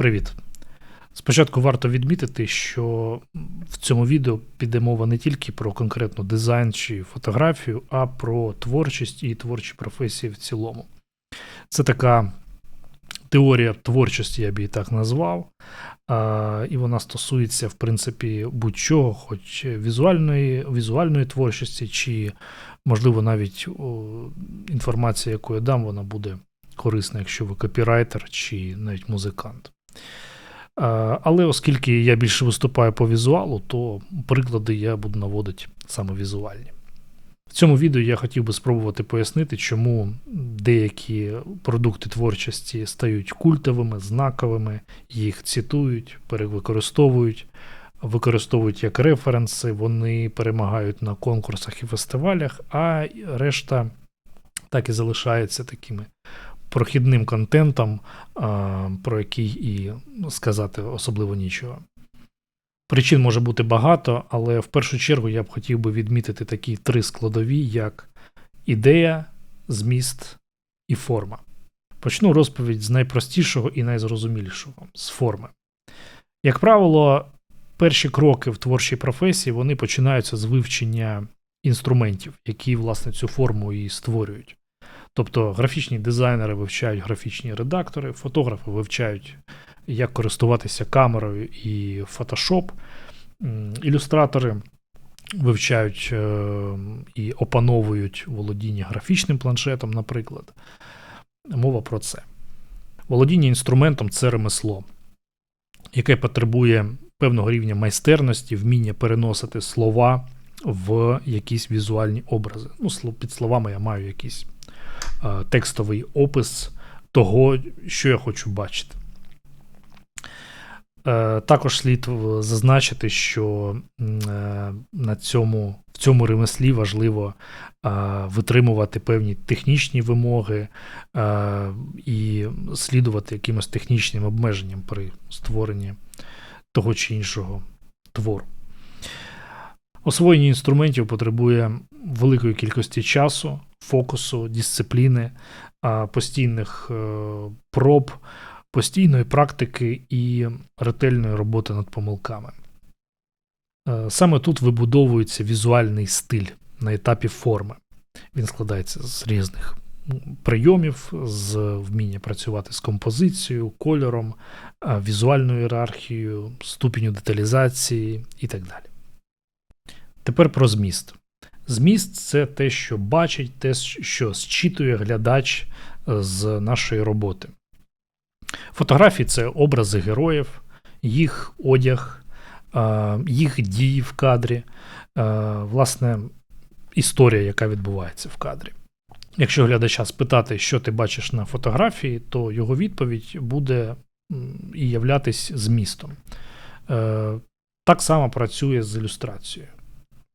Привіт! Спочатку варто відмітити, що в цьому відео піде мова не тільки про конкретно дизайн чи фотографію, а про творчість і творчі професії в цілому. Це така теорія творчості, я б її так назвав, і вона стосується, в принципі, будь-чого, хоч візуальної, візуальної творчості, чи, можливо, навіть інформація, яку я дам, вона буде корисна, якщо ви копірайтер чи навіть музикант. Але оскільки я більше виступаю по візуалу, то приклади я буду наводити саме візуальні. В цьому відео я хотів би спробувати пояснити, чому деякі продукти творчості стають культовими, знаковими, їх цитують, перевикористовують, використовують як референси, вони перемагають на конкурсах і фестивалях, а решта так і залишається такими прохідним контентом, про який і сказати особливо нічого. Причин може бути багато, але в першу чергу я б хотів би відмітити такі три складові, як ідея, зміст і форма. Почну розповідь з найпростішого і найзрозумілішого з форми. Як правило, перші кроки в творчій професії вони починаються з вивчення інструментів, які, власне, цю форму і створюють. Тобто графічні дизайнери вивчають графічні редактори, фотографи вивчають, як користуватися камерою і Photoshop, ілюстратори вивчають е, і опановують володіння графічним планшетом, наприклад. Мова про це. Володіння інструментом це ремесло, яке потребує певного рівня майстерності, вміння переносити слова в якісь візуальні образи. Ну, Під словами я маю якісь текстовий опис того, що я хочу бачити. Е, також слід зазначити, що е, на цьому, в цьому ремеслі важливо витримувати певні технічні вимоги і слідувати якимось технічним обмеженням при створенні того чи іншого твору. Освоєння інструментів потребує великої кількості часу, фокусу, дисципліни, постійних е, проб, постійної практики і ретельної роботи над помилками. Е, саме тут вибудовується візуальний стиль на етапі форми. Він складається з різних прийомів, з вміння працювати з композицією, кольором, візуальною ієрархією, ступінню деталізації і так далі. Тепер про зміст. Зміст це те, що бачить, те, що зчитує глядач е, з нашої роботи. Фотографії це образи героїв, їх одяг, е, їх дії в кадрі, е, власне, історія, яка відбувається в кадрі. Якщо глядача спитати, що ти бачиш на фотографії, то його відповідь буде і являтись змістом. Так само працює з ілюстрацією.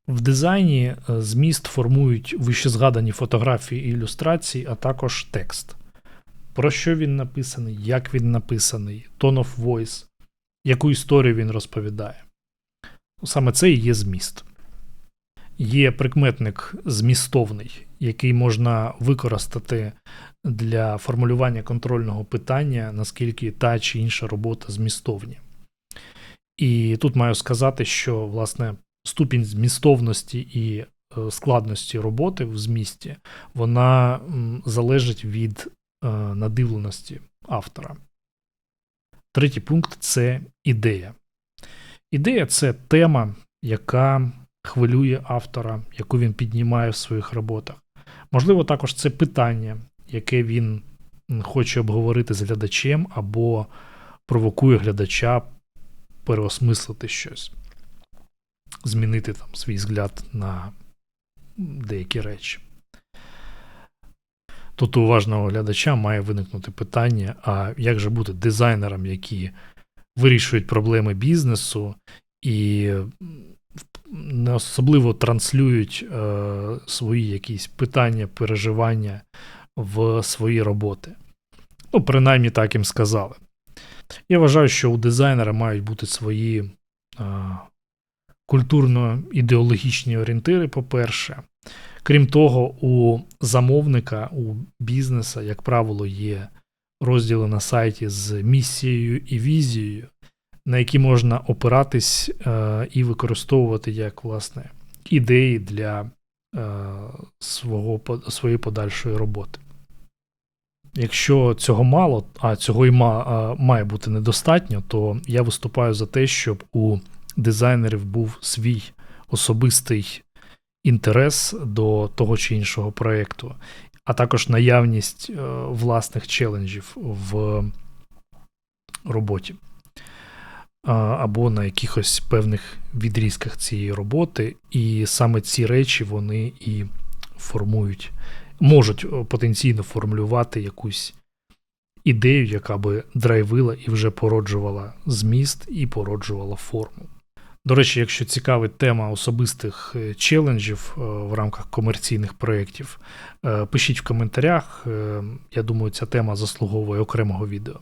В дизайні е, зміст формують вищезгадані фотографії і ілюстрації, а також текст. Про що він написаний, як він написаний, tone of voice, яку історію він розповідає. Саме це і є зміст. Є прикметник змістовний, який можна використати для формулювання контрольного питання, наскільки та чи інша робота змістовні. І тут маю сказати, що, власне, ступінь змістовності і е, складності роботи в змісті, вона залежить від е, надивленості автора. Третій пункт це ідея. Ідея це тема, яка хвилює автора, яку він піднімає в своїх роботах. Можливо, також це питання, яке він хоче обговорити з глядачем, або провокує глядача переосмислити щось змінити там свій взгляд на деякі речі. Тут у уважного глядача має виникнути питання: а як же бути дизайнером, які вирішують проблеми бізнесу і не особливо транслюють е, свої якісь питання, переживання в свої роботи. Ну, принаймні так їм сказали. Я вважаю, що у дизайнера мають бути свої е, культурно-ідеологічні орієнтири, по-перше. Крім того, у замовника, у бізнеса, як правило, є розділи на сайті з місією і візією, на які можна опиратись е, і використовувати як власне ідеї для е, свого, своєї подальшої роботи. Якщо цього мало, а цього і має бути недостатньо, то я виступаю за те, щоб у дизайнерів був свій особистий інтерес до того чи іншого проєкту, а також наявність е, власних челенджів в роботі. Або на якихось певних відрізках цієї роботи, і саме ці речі вони і формують можуть е, потенційно формулювати якусь ідею, яка би драйвила і вже породжувала зміст і породжувала форму. До речі, якщо цікавить тема особистих е, челенджів е, в рамках комерційних проєктів, пишіть в коментарях. Я думаю, ця тема заслуговує окремого відео.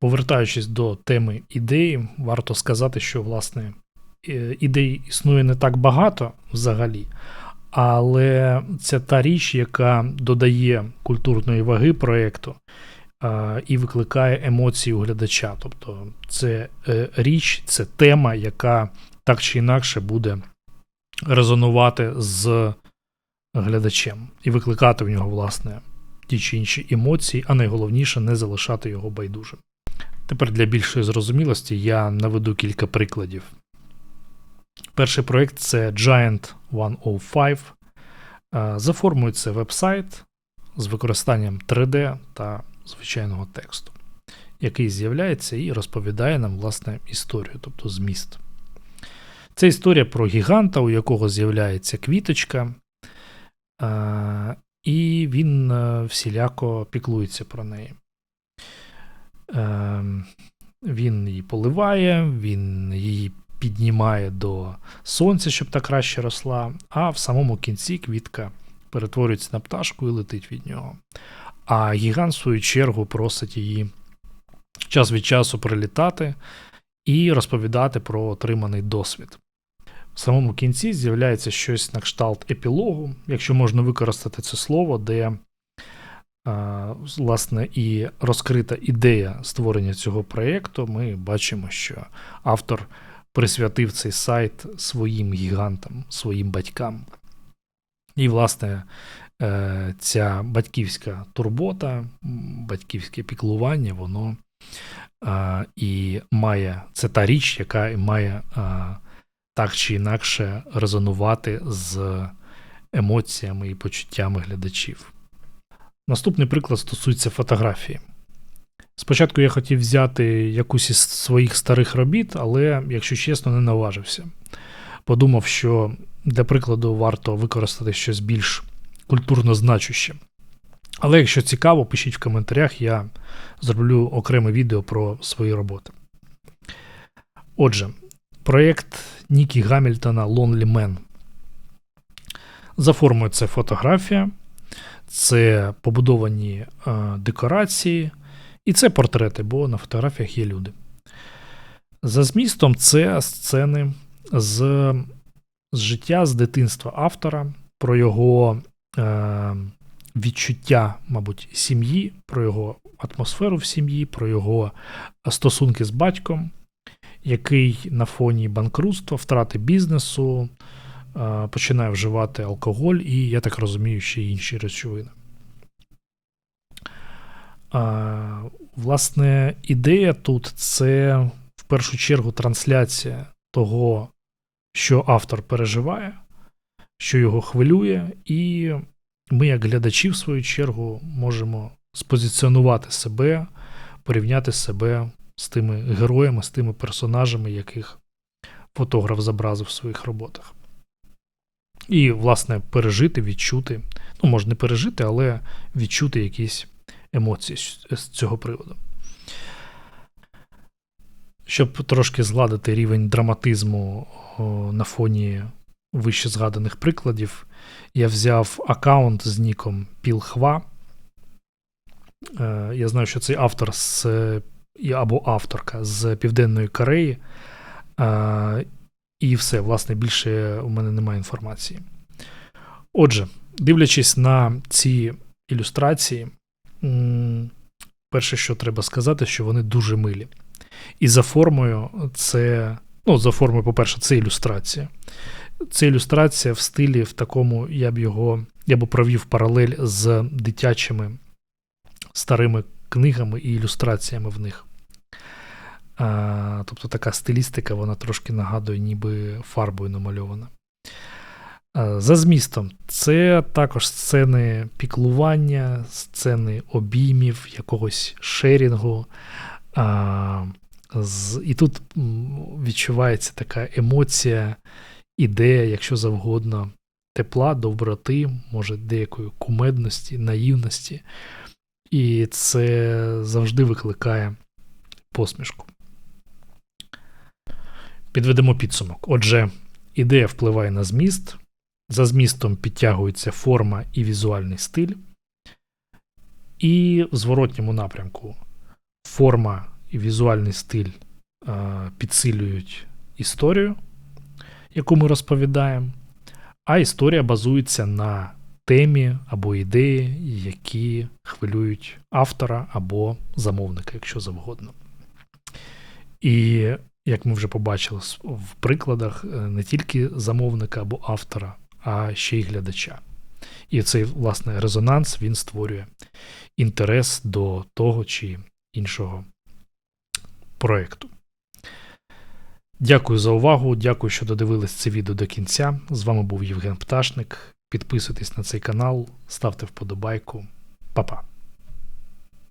Повертаючись до теми ідеї, варто сказати, що власне ідей існує не так багато взагалі, але це та річ, яка додає культурної ваги проєкту і викликає емоції у глядача. Тобто це е, річ, це тема, яка так чи інакше буде резонувати з глядачем і викликати в нього, власне, ті чи інші емоції, а найголовніше не залишати його байдужим. Тепер для більшої зрозумілості я наведу кілька прикладів. Перший проєкт це Giant 105. За формою це веб-сайт з використанням 3D та звичайного тексту, який з'являється і розповідає нам власне історію, тобто зміст. Це історія про гіганта, у якого з'являється квіточка, і він е, всіляко піклується про неї. Ем, він її поливає, він її піднімає до сонця, щоб та краще росла, а в самому кінці квітка перетворюється на пташку і летить від нього. А гігант, в свою чергу, просить її час від часу прилітати і розповідати про отриманий досвід. В самому кінці з'являється щось на кшталт епілогу, якщо можна використати це слово, де власне і розкрита ідея створення цього проєкту, ми бачимо, що автор присвятив цей сайт своїм гігантам, своїм батькам. І, власне, е, ця батьківська турбота, батьківське піклування, воно і має це та річ, яка має так чи інакше резонувати з емоціями і почуттями глядачів. Наступний приклад стосується фотографії. Спочатку я хотів взяти якусь із своїх старих робіт, але, якщо чесно, не наважився. Подумав, що для прикладу варто використати щось більш культурно значуще. Але якщо цікаво, пишіть в коментарях, я зроблю окреме відео про свої роботи. Отже, проєкт Нікі Гамільтона Lonely Man. За формою це фотографія, це побудовані е, декорації. І це портрети, бо на фотографіях є люди. За змістом, це сцени з з життя, з дитинства автора, про його відчуття, мабуть, сім'ї, про його атмосферу в сім'ї, про його стосунки з батьком, який на фоні банкрутства, втрати бізнесу, е, починає вживати алкоголь і, я так розумію, ще інші речовини. Власне, ідея тут це в першу чергу трансляція того, що автор переживає, що його хвилює, і ми, як глядачі, в свою чергу, можемо спозиціонувати себе, порівняти себе з тими героями, з тими персонажами, яких фотограф зобразив в своїх роботах. І, власне, пережити, відчути, ну, можна не пережити, але відчути якісь емоцій з цього приводу. Щоб трошки згладити рівень драматизму на фоні вище згаданих прикладів, я взяв аккаунт з ніком Пілхва. Е, я знаю, що цей автор з, або авторка з Південної Кореї. Е, і все, власне, більше у мене немає інформації. Отже, дивлячись на ці ілюстрації, перше, що треба сказати, що вони дуже милі. І за формою це, ну, за формою, по-перше, це ілюстрація. Це ілюстрація в стилі в такому, я б його, я б провів паралель з дитячими старими книгами і ілюстраціями в них. А, тобто така стилістика, вона трошки нагадує, ніби фарбою намальована. А, за змістом, це також сцени піклування, сцени обіймів, якогось шерінгу. А, з, і тут відчувається така емоція, ідея, якщо завгодно, тепла, доброти, може, деякої кумедності, наївності. І це завжди викликає посмішку. Підведемо підсумок. Отже, ідея впливає на зміст, за змістом підтягується форма і візуальний стиль. І в зворотньому напрямку форма і візуальний стиль е, підсилюють історію, яку ми розповідаємо, а історія базується на темі або ідеї, які хвилюють автора або замовника, якщо завгодно. І як ми вже побачили в прикладах, е, не тільки замовника або автора, а ще й глядача. І цей, власне, резонанс він створює інтерес до того чи іншого проєкту. Дякую за увагу. Дякую, що додивились це відео до кінця. З вами був Євген Пташник. Підписуйтесь на цей канал, ставте вподобайку. Па-па.